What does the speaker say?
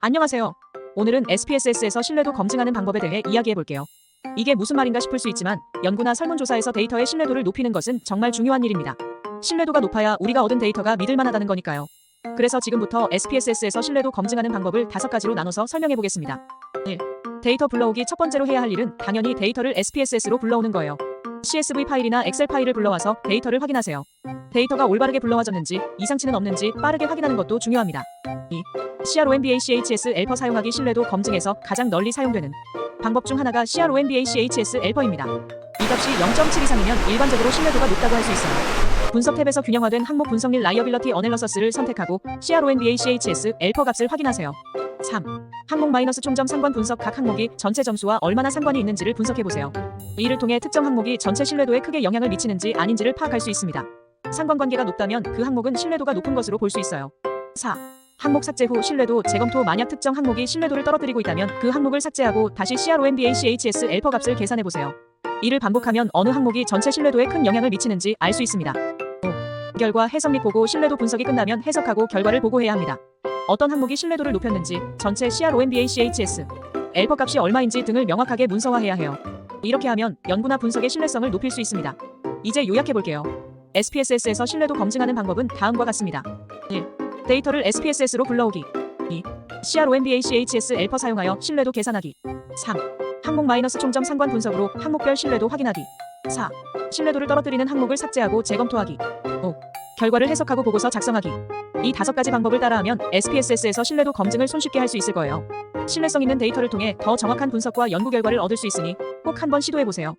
안녕하세요. 오늘은 SPSS에서 신뢰도 검증하는 방법에 대해 이야기해 볼게요. 이게 무슨 말인가 싶을 수 있지만 연구나 설문조사에서 데이터의 신뢰도를 높이는 것은 정말 중요한 일입니다. 신뢰도가 높아야 우리가 얻은 데이터가 믿을 만하다는 거니까요. 그래서 지금부터 SPSS에서 신뢰도 검증하는 방법을 다섯 가지로 나눠서 설명해 보겠습니다. 1. 데이터 불러오기 첫 번째로 해야 할 일은 당연히 데이터를 SPSS로 불러오는 거예요. CSV 파일이나 엑셀 파일을 불러와서 데이터를 확인하세요. 데이터가 올바르게 불러와졌는지 이상치는 없는지 빠르게 확인하는 것도 중요합니다. 2. CRONBACHS 엘퍼 사용하기 신뢰도 검증에서 가장 널리 사용되는 방법 중 하나가 CRONBACHS 엘퍼입니다. 이 값이 0.7 이상이면 일반적으로 신뢰도가 높다고 할 수 있어요. 분석 탭에서 균형화된 항목 분석률 라이어빌러티 어널러서스를 선택하고 CRONBACHS 엘퍼 값을 확인하세요. 3. 항목 마이너스 총점 상관 분석 각 항목이 전체 점수와 얼마나 상관이 있는지를 분석해 보세요. 이를 통해 특정 항목이 전체 신뢰도에 크게 영향을 미치는지 아닌지를 파악할 수 있습니다. 상관관계가 높다면 그 항목은 신뢰도가 높은 것으로 볼 수 있어요. 4. 항목 삭제 후 신뢰도 재검토 만약 특정 항목이 신뢰도를 떨어뜨리고 있다면 그 항목을 삭제하고 다시 CRONBACHS 엘퍼 값을 계산해 보세요. 이를 반복하면 어느 항목이 전체 신뢰도에 큰 영향을 미치는지 알 수 있습니다. 5. 결과 해석 및 보고 신뢰도 분석이 끝나면 해석하고 결과를 보고해야 합니다. 어떤 항목이 신뢰도를 높였는지 전체 CRONBACHS 엘퍼 값이 얼마인지 등을 명확하게 문서화해야 해요. 이렇게 하면 연구나 분석의 신뢰성을 높일 수 있습니다. 이제 요약해 볼게요. SPSS에서 신뢰도 검증하는 방법은 다음과 같습니다. 1. 데이터를 SPSS로 불러오기 2. CRONBACHS 엘퍼 사용하여 신뢰도 계산하기 3. 항목 마이너스 총점 상관 분석으로 항목별 신뢰도 확인하기 4. 신뢰도를 떨어뜨리는 항목을 삭제하고 재검토하기 5. 결과를 해석하고 보고서 작성하기 이 다섯 가지 방법을 따라하면 SPSS에서 신뢰도 검증을 손쉽게 할 수 있을 거예요. 신뢰성 있는 데이터를 통해 더 정확한 분석과 연구 결과를 얻을 수 있으니 꼭 한번 시도해 보세요.